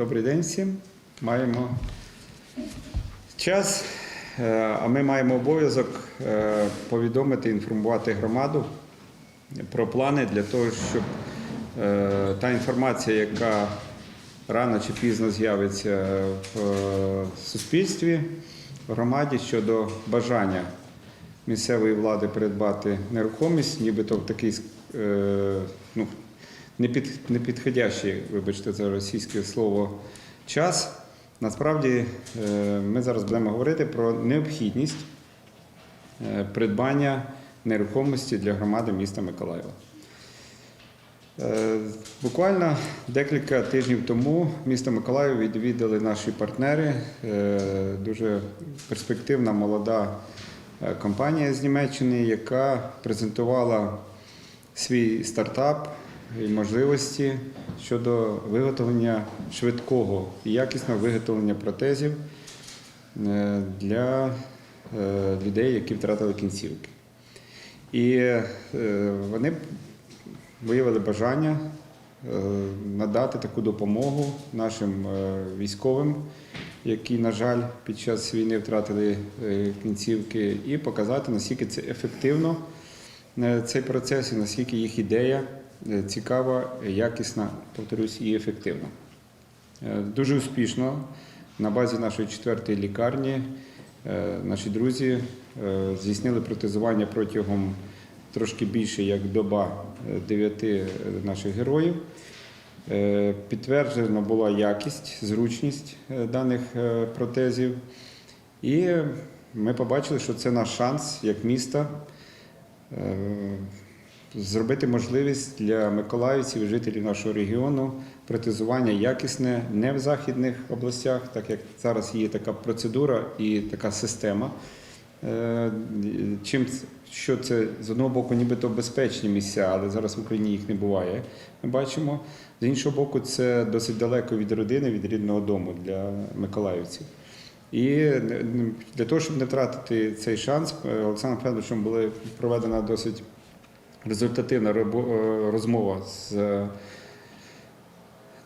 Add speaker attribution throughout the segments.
Speaker 1: Добрий день всім. Маємо час, е, а ми маємо обов'язок е, повідомити, інформувати громаду про плани для того, щоб е, та інформація, яка рано чи пізно з'явиться в суспільстві, в громаді щодо бажання місцевої влади придбати нерухомість, нібито в такий ну, непідходящий, вибачте, за російське слово час. Насправді е, ми зараз будемо говорити про необхідність е, придбання нерухомості для громади міста Миколаєва. Е, Буквально декілька тижнів тому місто Миколаїв відвідали наші партнери. Дуже перспективна молода компанія з Німеччини, яка презентувала свій стартап і можливості щодо виготовлення швидкого і якісного виготовлення протезів е, для е, людей, які втратили кінцівки. І е, вони виявили бажання надати таку допомогу нашим військовим, які, на жаль, під час війни втратили кінцівки, і показати, наскільки це ефективно цей процес, і наскільки їх ідея цікава, якісна, повторюсь, і ефективна. Е, Дуже успішно на базі нашої четвертої лікарні е, наші друзі е, здійснили протезування протягом трошки більше як доба е, дев'яти наших героїв. Е, Підтверджена була якість, зручність е, даних е, протезів. І ми побачили, що це наш шанс як міста е, зробити можливість для миколаївців, жителів нашого регіону протезування якісне не в західних областях, так як зараз є така процедура і така система. Е, Чим що це з одного боку, нібито безпечні місця, але зараз в Україні їх не буває. Ми бачимо. З іншого боку, це досить далеко від родини, від рідного дому для миколаївців. І е, для того, щоб не втратити цей шанс, е, Олександром Федоровичем була проведена досить результативна е, розмова з е,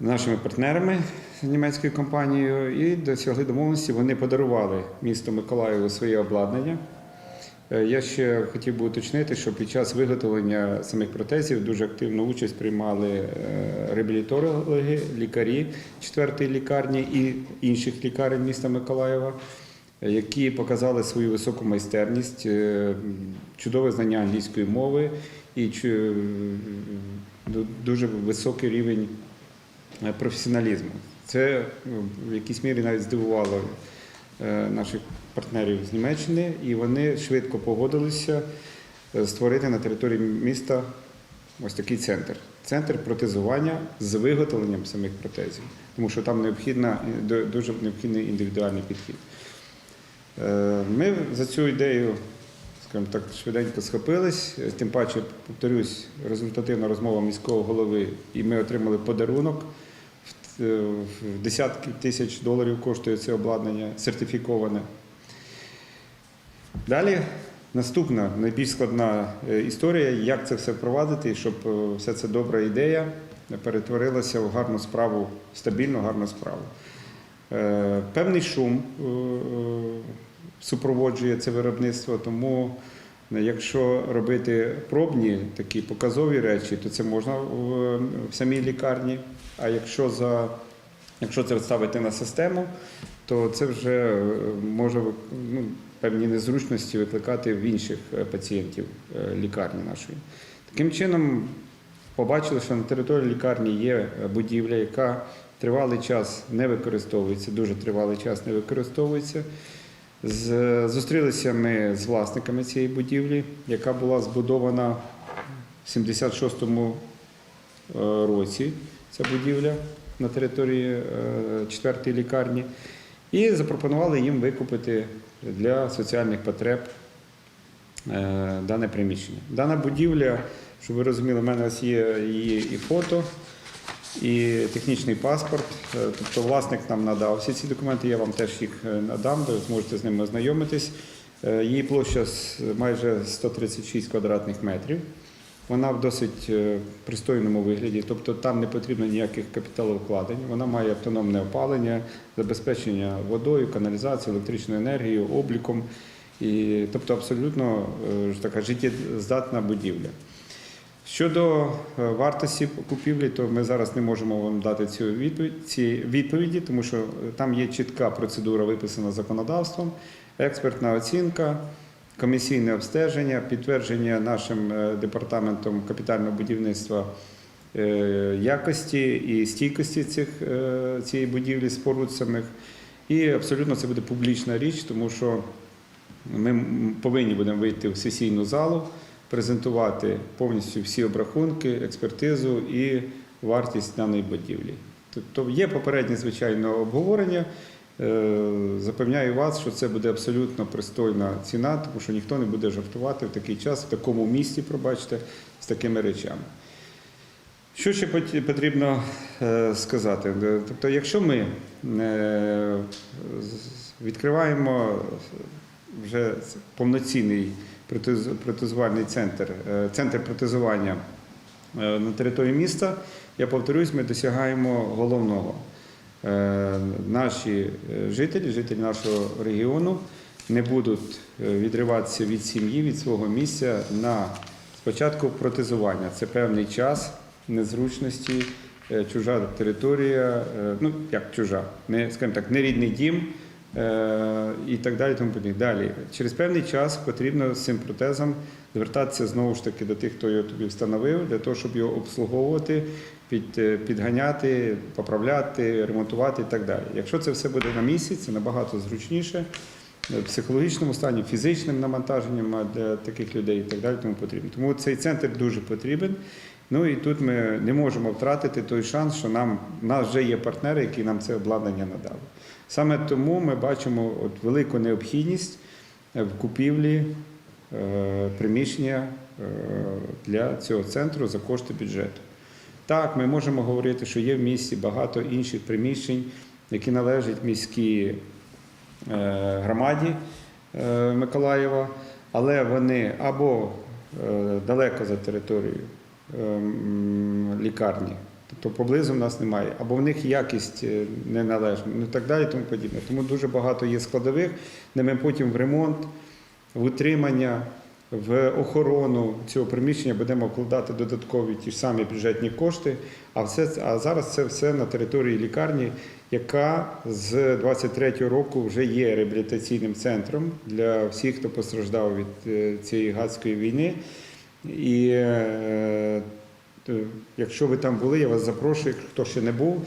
Speaker 1: нашими партнерами німецькою компанією і досягли домовленості. Вони подарували місту Миколаєву своє обладнання. Е, Я ще хотів би уточнити, що під час виготовлення самих протезів дуже активну участь приймали реабілітологи, лікарі четвертої лікарні і інших лікарень міста Миколаєва, які показали свою високу майстерність, е, чудове знання англійської мови і дуже високий рівень е, професіоналізму. Це в якійсь мірі навіть здивувало е, наших партнерів з Німеччини, і вони швидко погодилися е, створити на території міста ось такий центр. Центр протезування з виготовленням самих протезів, тому що там необхідна, дуже необхідний індивідуальний підхід. Е, Ми за цю ідею, скажімо так, швиденько схопились. Е, Тим паче, повторюсь, результативна розмова міського голови, і ми отримали подарунок. В- е, десятки тисяч доларів коштує це обладнання сертифіковане. Далі наступна найбільш складна історія, як це все впровадити, щоб вся ця добра ідея перетворилася в гарну справу, стабільну гарну справу. Е, Певний шум е, е, супроводжує це виробництво, тому якщо робити пробні такі показові речі, то це можна в, самій лікарні. А якщо за Якщо це ставити на систему, то це вже може ну, певні незручності викликати в інших пацієнтів лікарні нашої. Таким чином, побачили, що на території лікарні є будівля, яка тривалий час не використовується, дуже тривалий час не використовується. Зустрілися ми з власниками цієї будівлі, яка була збудована в 76-му е, році. Ця будівля на території е, четвертої лікарні, і запропонували їм викупити для соціальних потреб е, дане приміщення. Дана будівля, щоб ви розуміли, в мене є її і фото, і технічний паспорт. Е, Тобто власник нам надав всі ці документи, я вам теж їх е, надам, ви зможете з ними ознайомитись. Е, Її площа майже 136 квадратних метрів. Вона в досить пристойному вигляді, тобто там не потрібно ніяких капіталовкладень. Вона має автономне опалення, забезпечення водою, каналізацією, електричною енергією, обліком. І, тобто абсолютно така життєздатна будівля. Щодо е, вартості купівлі, то ми зараз не можемо вам дати цю відповідь, ці відповіді, тому що е, там є чітка процедура, виписана законодавством, експертна оцінка, комісійне обстеження, підтвердження нашим е, департаментом капітального будівництва якості і стійкості цих, цієї будівлі споруд самих. І абсолютно це буде публічна річ, тому що ми повинні будемо вийти в сесійну залу, презентувати повністю всі обрахунки, експертизу і вартість даної будівлі. Тобто є попереднє, звичайно, обговорення. Е, Запевняю вас, що це буде абсолютно пристойна ціна, тому що ніхто не буде жартувати в такий час, в такому місті, пробачте, з такими речами. Що ще потрібно е, сказати? Е, Тобто, якщо ми відкриваємо вже повноцінний протезувальний центр, е, центр протезування е, на території міста, я повторюсь, ми досягаємо головного. Е, Наші жителі, жителі нашого регіону не будуть відриватися від сім'ї, від свого місця на спочатку протезування. Це певний час незручності, чужа територія, ну як чужа, не скажімо так, не рідний дім і так далі. Тому подібне. Далі, через певний час потрібно з цим протезом звертатися знову ж таки до тих, хто його тобі встановив, для того, щоб його обслуговувати, під, е, підганяти, поправляти, ремонтувати і так далі. Якщо це все буде на місці, це набагато зручніше. е, В психологічному стані, фізичним навантаженням для таких людей і так далі, тому потрібно. Тому цей центр дуже потрібен. Ну і тут ми не можемо втратити той шанс, що нам у нас вже є партнери, які нам це обладнання надали. Саме тому ми бачимо от велику необхідність е, в купівлі е, приміщення е, для цього центру за кошти бюджету. Так, ми можемо говорити, що є в місті багато інших приміщень, які належать міській громаді Миколаєва, але вони або далеко за територією е, лікарні, тобто поблизу в нас немає, або в них якість е, неналежна, ну так далі, тому подібне. Тому дуже багато є складових, де ми потім в ремонт, в утримання, в охорону цього приміщення будемо вкладати додаткові ті ж самі бюджетні кошти. А, все, а зараз це все на території лікарні, яка з 23-го року вже є реабілітаційним центром для всіх, хто постраждав від е, цієї гадської війни. І е, якщо ви там були, я вас запрошую, хто ще не був.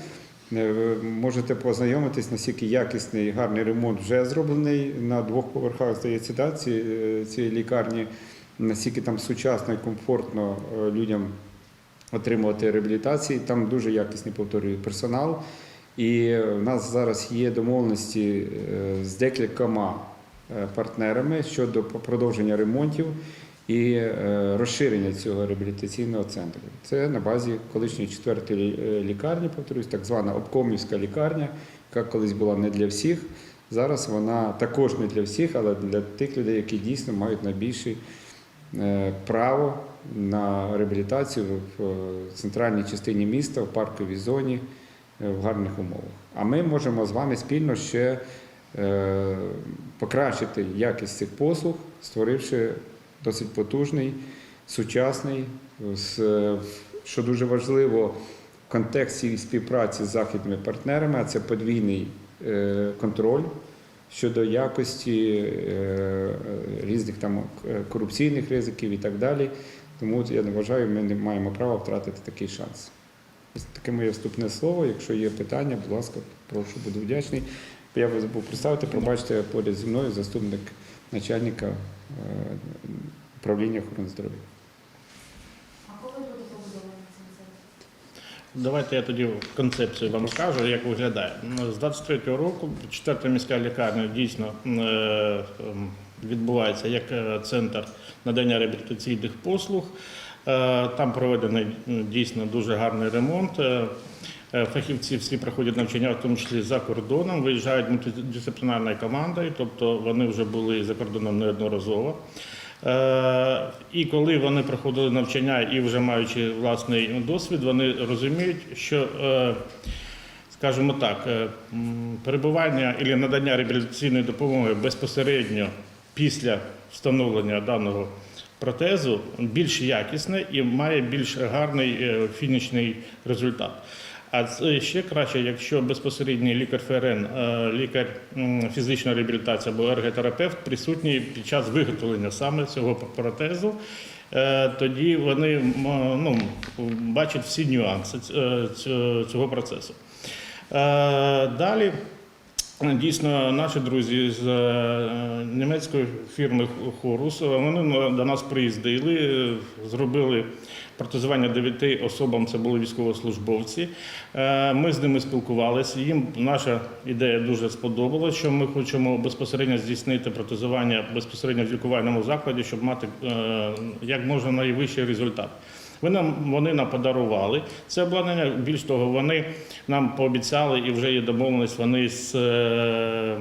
Speaker 1: е, Можете познайомитись, наскільки якісний гарний ремонт вже зроблений на двох поверхах, здається, да, е, цієї лікарні, наскільки там сучасно і комфортно е, людям отримувати реабілітації. Там дуже якісний повторюю персонал. І в нас зараз є домовленості е, з декількома е, партнерами щодо продовження ремонтів і е, розширення цього реабілітаційного центру. Це на базі колишньої четвертої е, лікарні, повторюсь, так звана обкомівська лікарня, яка колись була не для всіх. Зараз вона також не для всіх, але для тих людей, які дійсно мають найбільше право на реабілітацію в е, центральній частині міста, в парковій зоні, в гарних умовах. А ми можемо з вами спільно ще покращити якість цих послуг, створивши досить потужний, сучасний, е, що дуже важливо в контексті співпраці з західними партнерами, а це подвійний е, контроль щодо якості е, різних там корупційних ризиків і так далі. Тому я вважаю, ми не маємо права втратити такий шанс. Таке моє вступне слово. Якщо є питання, будь ласка, прошу, буду вдячний. Я вас забув представити, пробачте поряд зі мною заступник начальника е, управління охорони здоров'я.
Speaker 2: А коли буде побудований цей центр?
Speaker 3: Давайте я тоді концепцію вам скажу, як виглядає. З 23-го року четверта міська лікарня дійсно е, відбувається як е, центр надання реабілітаційних послуг. Там проведений дійсно дуже гарний ремонт. Е, Фахівці всі проходять навчання, в тому числі за кордоном, виїжджають мультидисциплінарною командою, тобто вони вже були за кордоном неодноразово. Е, І коли вони проходили навчання і вже маючи власний досвід, вони розуміють, що, е, скажімо так, перебування і надання реабілітаційної допомоги безпосередньо після встановлення даного протезу більш якісне і має більш гарний фінішний результат. А це ще краще, якщо безпосередній лікар ФРН, е, лікар фізичної реабілітації або ерготерапевт присутній під час виготовлення саме цього протезу. Е, Тоді вони ну, бачать всі нюанси е, цього процесу. Е, Далі Дійсно, наші друзі з е, німецької фірми Хорус вони до нас приїздили, зробили протезування дев'яти особам. Це були військовослужбовці. Е, Ми з ними спілкувалися. Їм наша ідея дуже сподобалася, що ми хочемо безпосередньо здійснити протезування безпосередньо в лікувальному закладі, щоб мати е, як можна найвищий результат. Ви нам вони нам подарували це обладнання. Більш того, вони нам пообіцяли і вже є домовленість. Вони з е,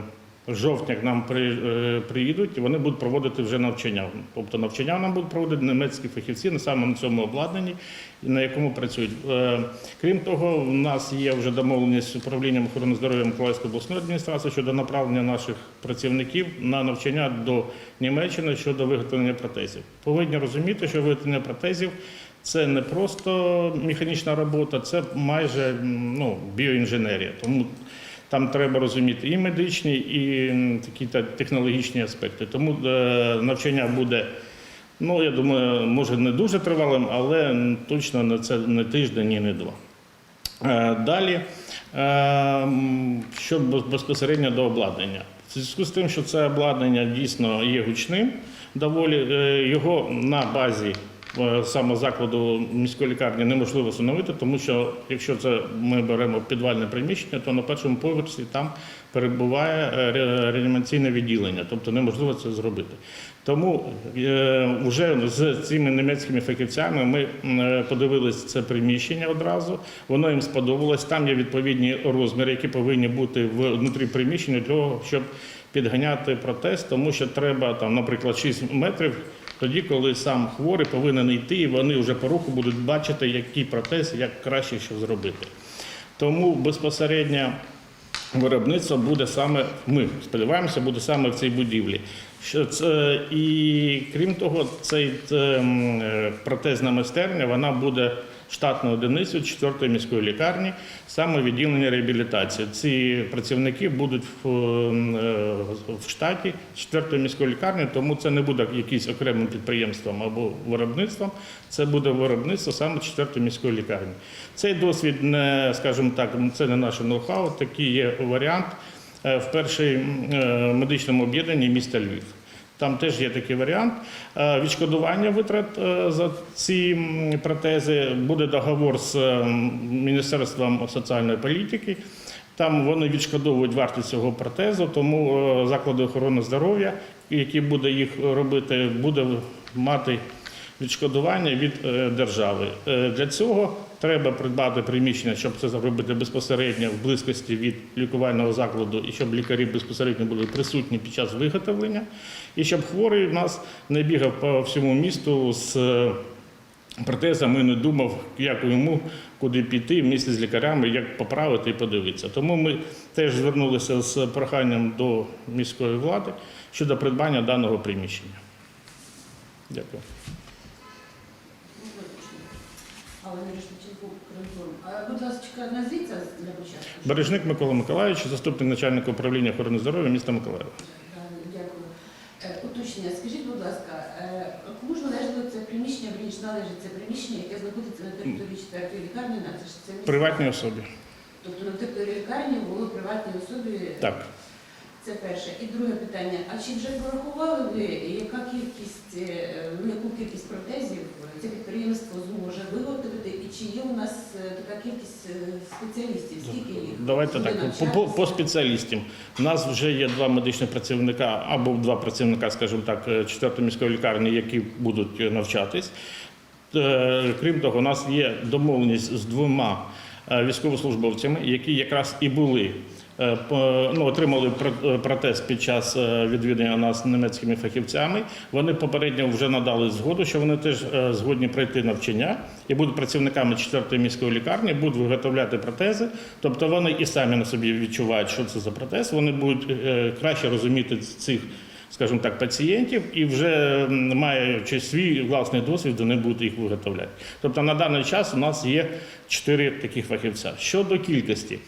Speaker 3: жовтня к нам е, приїдуть і вони будуть проводити вже навчання. Тобто навчання нам будуть проводити німецькі фахівці на саме на цьому обладнанні, на якому працюють. Е, Крім того, у нас є вже домовленість з управлінням охорони здоров'я Миколаївської обласної адміністрації щодо направлення наших працівників на навчання до Німеччини щодо виготовлення протезів. Повинні розуміти, що виготовлення протезів це не просто механічна робота, це майже ну, біоінженерія. Тому там треба розуміти і медичні, і такі технологічні аспекти. Тому е, навчання буде, ну я думаю, може не дуже тривалим, але точно не це не тиждень і не два. Е, Далі, е, що безпосередньо до обладнання. В зв'язку з тим, що це обладнання дійсно є гучним, доволі його на базі саме закладу міської лікарні неможливо встановити, тому що якщо це ми беремо підвальне приміщення, то на першому поверсі там перебуває е, реанімаційне відділення, тобто неможливо це зробити. Тому е, вже з цими німецькими фахівцями ми е, подивилися це приміщення одразу. Воно їм сподобалось. Там є відповідні розміри, які повинні бути внутрі приміщення для того, щоб підганяти протез, тому що треба там, наприклад, 6 метрів. Тоді, коли сам хворий повинен йти, і вони вже по руху будуть бачити, який протез, як краще що зробити. Тому безпосередньо виробництво буде саме, ми сподіваємося, буде саме в цій будівлі. І крім того, цей е, м, е, протезна майстерня вона буде штатною одиницею 4-ї міської лікарні, саме відділення реабілітації. Ці працівники будуть в, е, в штаті 4-ї міської лікарні, тому це не буде якимось окремим підприємством або виробництвом. Це буде виробництво саме 4-ї міської лікарні. Цей досвід не, скажімо так, це не наше ноу-хау, такий є варіант е, в першій е, медичному об'єднанні міста Львів. Там теж є такий варіант. Е, Відшкодування витрат е, за ці протези буде договор з Міністерством соціальної політики. Там вони відшкодовують вартість цього протезу, тому е, заклади охорони здоров'я, які буде їх робити, буде мати відшкодування від держави. Для цього треба придбати приміщення, щоб це зробити безпосередньо в близькості від лікувального закладу, і щоб лікарі безпосередньо були присутні під час виготовлення, і щоб хворий в нас не бігав по всьому місту з е, протезами не думав, як йому куди піти в з лікарями, як поправити і подивитися. Тому ми теж звернулися з проханням до міської влади щодо придбання даного приміщення. Дякую.
Speaker 4: Але не будь ласка, назвіться для початку.
Speaker 3: Бережник Микола Миколаївич, заступник начальника управління охорони здоров'я міста Миколаєва.
Speaker 4: Дякую. Е, Уточнення. Скажіть, будь ласка, е, кому ж належало це приміщення, верніше належить це приміщення, яке знаходиться на території четвертої лікарні, на це?
Speaker 3: Приватній особі.
Speaker 4: Тобто на території лікарні було приватній особі.
Speaker 3: Так.
Speaker 4: Це перше. І друге питання. А чи вже порахували ви, яка кількість, е, яку кількість протезів це підприємство зможе виготовити, і чи є у нас е, така кількість е, спеціалістів? Скільки їх?
Speaker 3: Давайте так. По, по, по спеціалістам. У нас вже є два медичних працівника або два працівника, скажімо так, 4 міської лікарні, які будуть е, навчатись. Е, Крім того, у нас є домовленість з двома е, військовослужбовцями, які якраз і були е, ну, отримали е, протез під час е, відвідання нас німецькими фахівцями. Вони попередньо вже надали згоду, що вони теж е, згодні пройти навчання і будуть працівниками 4-ї міської лікарні, будуть виготовляти протези. Тобто вони і самі на собі відчувають, що це за протез. Вони будуть е, краще розуміти цих скажімо так, пацієнтів і вже маючи свій власний досвід, вони будуть їх виготовляти. Тобто на даний час у нас є чотири таких фахівця. Щодо кількості,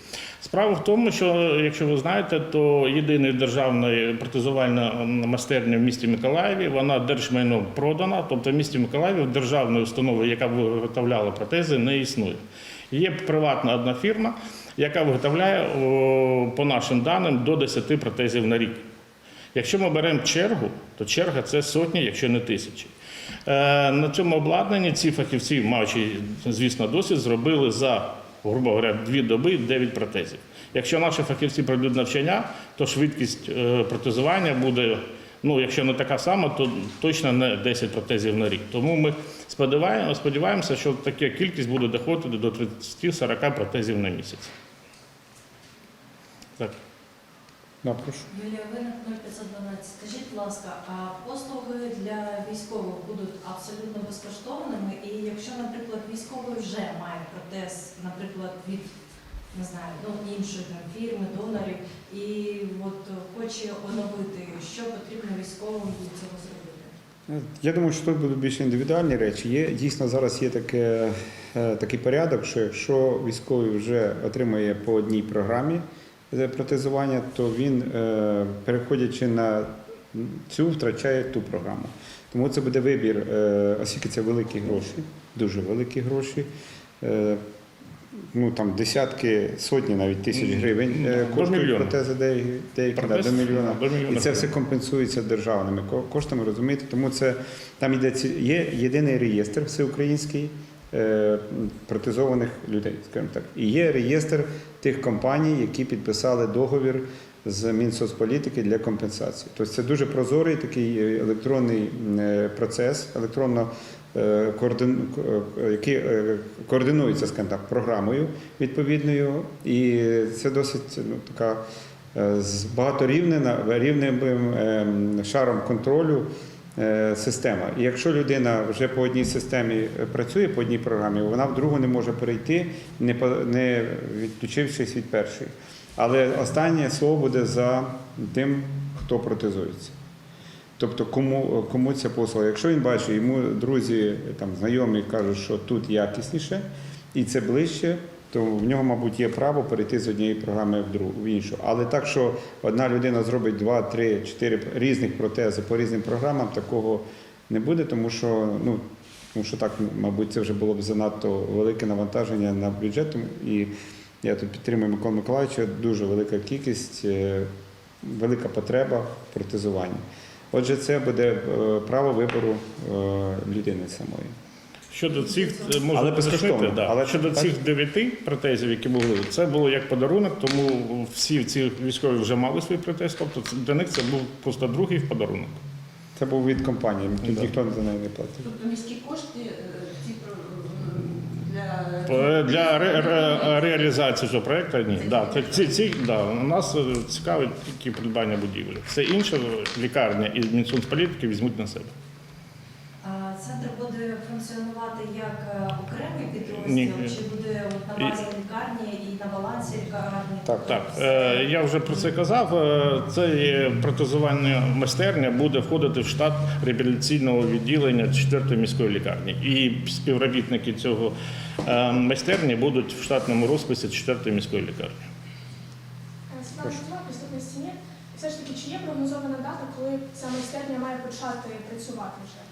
Speaker 3: справа в тому, що якщо ви знаєте, то єдина державна протезувальна майстерня в місті Миколаєві, вона держмайном продана, тобто в місті Миколаєві державної установи, яка виготовляла протези, не існує. Є приватна одна фірма, яка виготовляє по нашим даним до 10 протезів на рік. Якщо ми беремо чергу, то черга це сотні, якщо не тисячі. Е, На цьому обладнанні ці фахівці, маючи, звісно, досвід, зробили за, грубо говоря, дві доби 9 протезів. Якщо наші фахівці пройдуть навчання, то швидкість е, протезування буде, ну, якщо не така сама, то точно не 10 протезів на рік. Тому ми сподіваємо- сподіваємося, що така кількість буде доходити до 30-40 протезів на місяць. Так.
Speaker 1: Да, прошу.
Speaker 2: Юлія Винник 0512. Скажіть, будь ласка, а послуги для військових будуть абсолютно безкоштовними? І якщо, наприклад, військовий вже має протез, наприклад, від не знаю, ну, іншої там, фірми, донорів, і от хоче оновити, що потрібно військовим для цього зробити?
Speaker 1: Я думаю, що тут будуть більш індивідуальні речі. Є дійсно зараз є таке, е, такий порядок, що якщо військовий вже отримує по одній програмі протезування, то він, е, переходячи на цю, втрачає ту програму. Тому це буде вибір, е, оскільки це великі гроші, дуже великі гроші. е, Ну там десятки, сотні навіть тисяч гривень коштують протези деякі, деякі да, до мільйона.
Speaker 3: до мільйона
Speaker 1: І це все компенсується державними коштами, розумієте? Тому це там йде є єдиний реєстр всеукраїнський протезованих людей, скажімо так. І є реєстр тих компаній, які підписали договір з Мінсоцполітики для компенсації. Тобто це дуже прозорий такий е, електронний е, процес, електронно е, е, який е, координується скажімо так, програмою відповідною, і це досить ну, така е, з багаторівнена рівневим ем, шаром контролю е, система. І якщо людина вже по одній системі е, працює, по одній програмі, вона в другу не може перейти, не відключившись від першої. Але останнє слово буде за тим, хто протезується. Тобто, кому, кому ця послуга. Якщо він бачить, йому друзі, там, знайомі кажуть, що тут якісніше і це ближче, то в нього, мабуть, є право перейти з однієї програми в другу в іншу. Але так, що одна людина зробить два, три, чотири різних протези по різним програмам, такого не буде, тому що ну. Тому що так, мабуть, це вже було б занадто велике навантаження на бюджет. І я тут підтримую Миколу Миколаївича, дуже велика кількість, е, велика потреба в протезуванні. Отже, це буде е, право вибору е, людини самої.
Speaker 3: Щодо цих е, можна
Speaker 1: Але безкоштовно.
Speaker 3: да.
Speaker 1: Але
Speaker 3: щодо
Speaker 1: так?
Speaker 3: цих дев'яти протезів, які були, це було як подарунок, тому всі ці військові вже мали свій протез. Тобто для них це був просто другий в подарунок.
Speaker 1: Це був від компанії, тут
Speaker 3: Да.
Speaker 1: ніхто за неї не платив.
Speaker 4: Тобто міські кошти е, ці для
Speaker 3: Е, Для ре- ре- реалізації цього проекту ні. Да, це, ці, ці, да, у нас цікавить тільки придбання будівлі. Все інше лікарня і Мінсоцполітики візьмуть на себе.
Speaker 2: Центр буде функціонувати як е, окремий підрозділ,
Speaker 3: Ні.
Speaker 2: чи буде на базі лікарні і на балансі лікарні?
Speaker 1: Так,
Speaker 3: Так, е, я вже про це казав. Е, Це є протезувальна майстерня буде входити в штат реабілітаційного відділення 4-ї міської лікарні. І співробітники цього майстерні будуть в штатному розписі 4-ї міської лікарні.
Speaker 5: Все ж таки, чи є прогнозована дата, коли ця майстерня має почати працювати вже?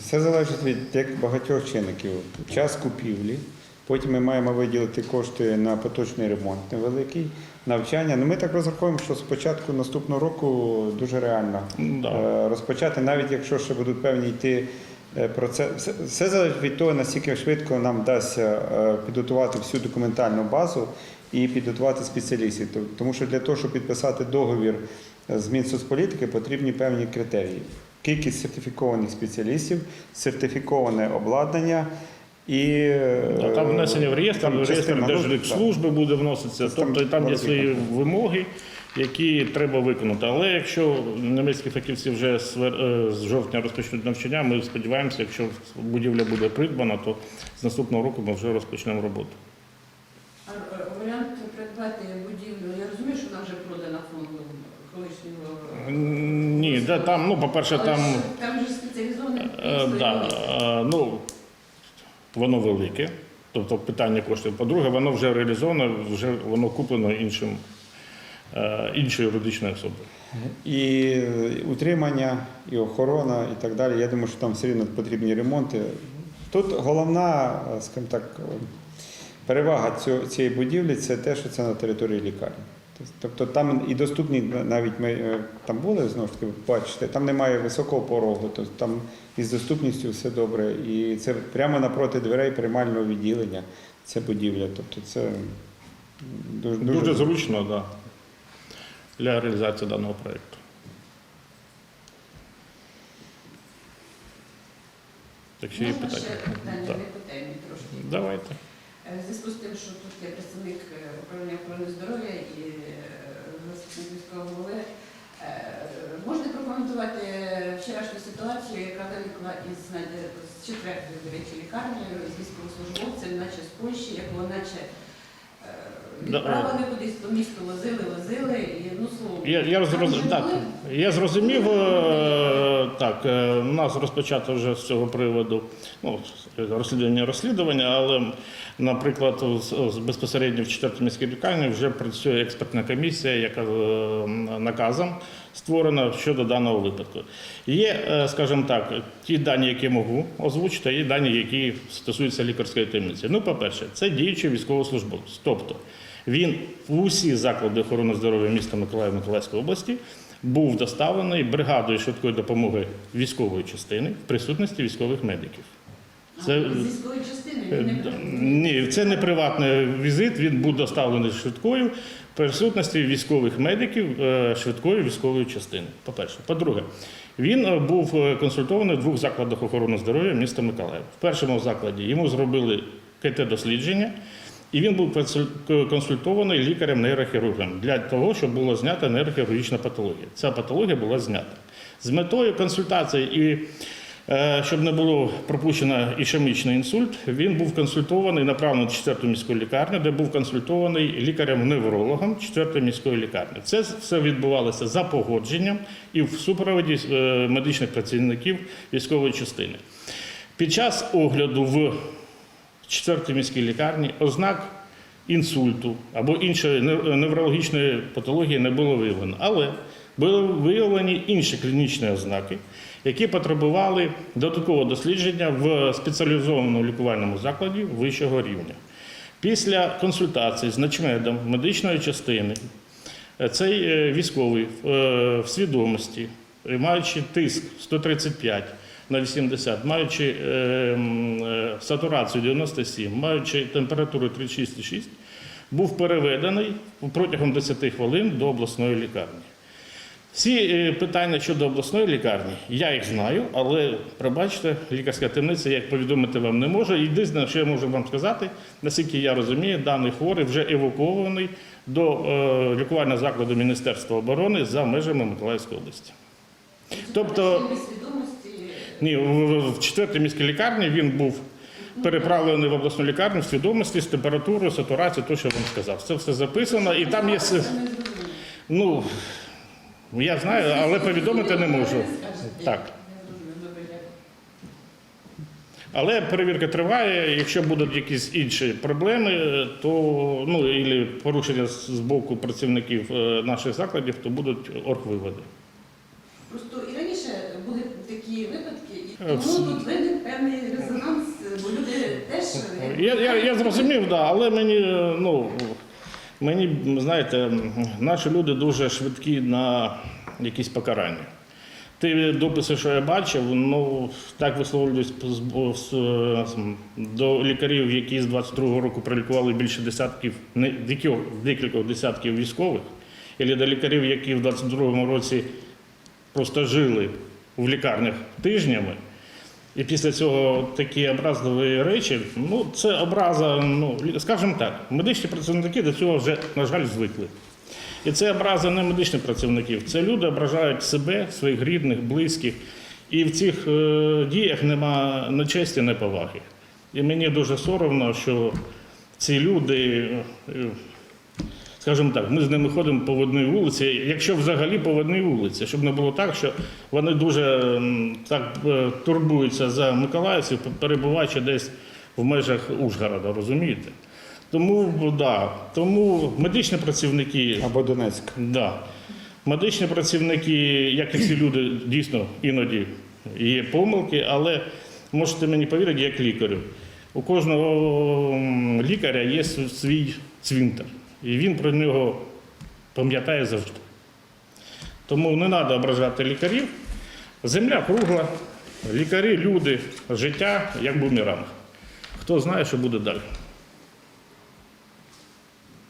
Speaker 1: Все залежить від багатьох чинників. Час купівлі. Потім ми маємо виділити кошти на поточний ремонт невеликий, навчання. Ну, ми так розраховуємо, що з початку наступного року дуже реально
Speaker 3: Да.
Speaker 1: е, розпочати, навіть якщо ще будуть певні йти е, процеси. Все, все залежить від того, наскільки швидко нам вдасться е, підготувати всю документальну базу і підготувати спеціалістів. Тому що для того, щоб підписати договір з Мінсоцполітики, потрібні певні критерії. Кількість сертифікованих спеціалістів, сертифіковане обладнання І е,
Speaker 3: Да, Там внесення в реєстр,
Speaker 1: там
Speaker 3: в реєстр
Speaker 1: ну,
Speaker 3: буде вноситися,
Speaker 1: Тобто там
Speaker 3: тобто там є свої вимоги, які треба виконати. Але якщо німецькі фахівці вже з е, з жовтня розпочнуть навчання, ми сподіваємося, якщо будівля буде придбана, то з наступного року ми вже розпочнемо роботу.
Speaker 4: А е, варіант придбати будівлю, я розумію, що вона вже продана фонду колишнього.
Speaker 3: Ні, де там, ну, по-перше,
Speaker 4: Але
Speaker 3: там.
Speaker 4: там же спеціалізоване
Speaker 3: Е, да, е, ну, воно велике, тобто питання коштів. По-друге, воно вже реалізовано, вже воно куплено іншим, е, іншою юридичною особою.
Speaker 1: І утримання, і охорона, і так далі. Я думаю, що там все рівно потрібні ремонти. Тут головна, е, скажімо так, перевага цієї будівлі це те, що це на території лікарні. Тобто там і доступні, навіть ми е, там були, знову ж таки, ви бачите, там немає високого порогу, тобто там із доступністю все добре. І це прямо напроти дверей приймального відділення, ця будівля. Тобто це м, дуже,
Speaker 3: Дуже, зручно да, для реалізації даного проєкту. Якщо є
Speaker 4: Можна ще
Speaker 3: питання.
Speaker 4: питання,
Speaker 3: Так.
Speaker 4: не по темі трошки.
Speaker 3: Давайте.
Speaker 4: Е, В зв'язку з тим, що тут є представник е, управління охорони здоров'я і е, заступник міського голови, можна прокоментувати вчорашню ситуацію, яка виникла із четвертої, до речі, лікарнею з військовослужбовцем, наче з Польщі, якого наче відправили кудись по місту, возили, возили, і ну слово.
Speaker 3: Я, я,
Speaker 4: там
Speaker 3: так,
Speaker 4: були?
Speaker 3: я зрозумів, е, так, е, у нас розпочато вже з цього приводу ну, розслідування розслідування, але, наприклад, з- з- безпосередньо в 4 міській лікарні вже працює експертна комісія, яка е, наказом створена щодо даного випадку. Є, е, скажімо так, ті дані, які можу озвучити, а є дані, які стосуються лікарської таємниці. Ну, по-перше, це діючий військовослужбовець. Тобто він в усі заклади охорони здоров'я міста Миколаїв Миколаївської області був доставлений бригадою швидкої допомоги військової частини в присутності військових медиків. Це- Е,
Speaker 4: не.
Speaker 3: Ні, це не приватний візит. Він був доставлений швидкою в присутності військових медиків е, швидкої військової частини. По-перше, по-друге, він е, був консультований в двох закладах охорони здоров'я міста Миколаїв. В першому закладі йому зробили КТ-дослідження, і він був консультований лікарем-нейрохірургом для того, щоб була знята нейрохірургічна патологія. Ця патологія була знята з метою консультації і Е, Щоб не було пропущено ішемічний інсульт, він був консультований, направлений в 4 міську лікарню, де був консультований лікарем-неврологом 4 міської лікарні. Це все відбувалося за погодженням і в супроводі е, медичних працівників військової частини. Під час огляду в 4 міській лікарні ознак інсульту або іншої неврологічної патології не було виявлено. Але були виявлені інші клінічні ознаки, які потребували додаткового дослідження в спеціалізованому лікувальному закладі вищого рівня. Після консультації з начмедом медичної частини е, цей е, військовий е, в свідомості, маючи тиск 135 на 80, маючи е, е, сатурацію 97, маючи температуру 36,6, був переведений протягом 10 хвилин до обласної лікарні. Всі е, питання щодо обласної лікарні, я їх знаю, але пробачте, лікарська темниця, я їх повідомити вам не можу. Єдине, що я можу вам сказати, наскільки я розумію, даний хворий вже евакуований до е, лікувального закладу Міністерства оборони за межами Миколаївської області. Тобто-. Ні, в, четвертій міській лікарні він був переправлений в обласну лікарню в свідомості з температурою, сатурацією, то, що вам сказав. Це все записано, і там є. Ну, я знаю, але повідомити не можу. Так. Але перевірка триває. Якщо будуть якісь інші проблеми, то ну і порушення з боку працівників е, наших закладів, то будуть оргвиводи.
Speaker 4: Просто і раніше були такі випадки, тому тут виник певний резонанс, бо люди теж
Speaker 3: Я, я, я зрозумів, да, але мені, ну, мені, знаєте, наші люди дуже швидкі на якісь покарання. Ті дописи, що я бачив, ну так з- до лікарів, які з 22-го року пролікували більше десятків, не декількох, десятків військових, і до лікарів, які в 22-му році просто жили в лікарнях тижнями. І після цього такі образливі речі, ну це образа, ну скажімо так, медичні працівники до цього вже, на жаль, звикли. І це образа не медичних працівників. Це люди ображають себе, своїх рідних, близьких. І в цих е, діях нема ні честі, ні поваги. І мені дуже соромно, що ці люди, е, скажімо так, ми з ними ходимо по одній вулиці, якщо взагалі по одній вулиці, щоб не було так, що вони дуже так е, турбуються за миколаївців, перебуваючи десь в межах Ужгорода, розумієте? Тому, да, тому медичні працівники
Speaker 1: Або Донецьк.
Speaker 3: Да. Медичні працівники, як і всі люди, дійсно іноді є помилки, але можете мені повірити, як лікарю. У кожного лікаря є свій цвинтар, і він про нього пам'ятає завжди. Тому не треба ображати лікарів. Земля кругла, лікарі, люди, життя як бумеранг. Хто знає, що буде далі.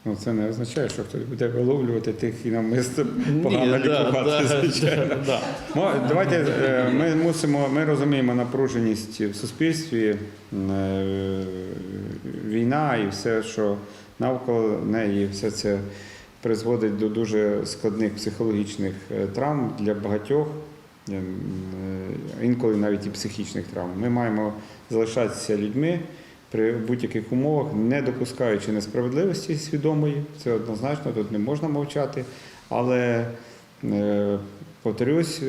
Speaker 1: Ну, це не означає, що хтось буде виловлювати тих і намисто погано лікувати, звичайно.
Speaker 3: да.
Speaker 1: Ну, давайте е, ми мусимо, ми розуміємо напруженість в суспільстві, е, війна і все, що навколо неї, все це призводить до дуже складних психологічних е, травм для багатьох, е, е, інколи навіть і психічних травм. Ми маємо залишатися людьми при будь-яких умовах, не допускаючи несправедливості свідомої, це однозначно, тут не можна мовчати. Але повторюсь,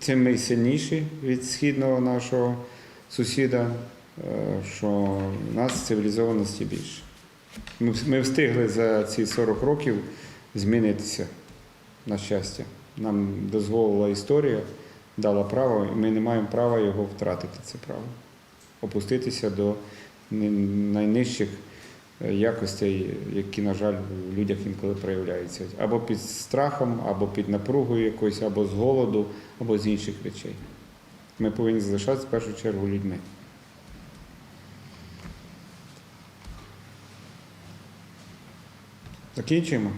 Speaker 1: цим ми сильніші від східного нашого сусіда, що нас цивілізованості більше. Ми, встигли за ці 40 років змінитися, на щастя. Нам дозволила історія, дала право, і ми не маємо права його втратити, це право. Опуститися до найнижчих е, якостей, які, на жаль, в людях інколи проявляються. Або під страхом, або під напругою якоюсь, або з голоду, або з інших речей. Ми повинні залишатися в першу чергу людьми. Закінчуємо.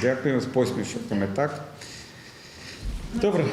Speaker 1: Дякую з посмішками, так? Добре.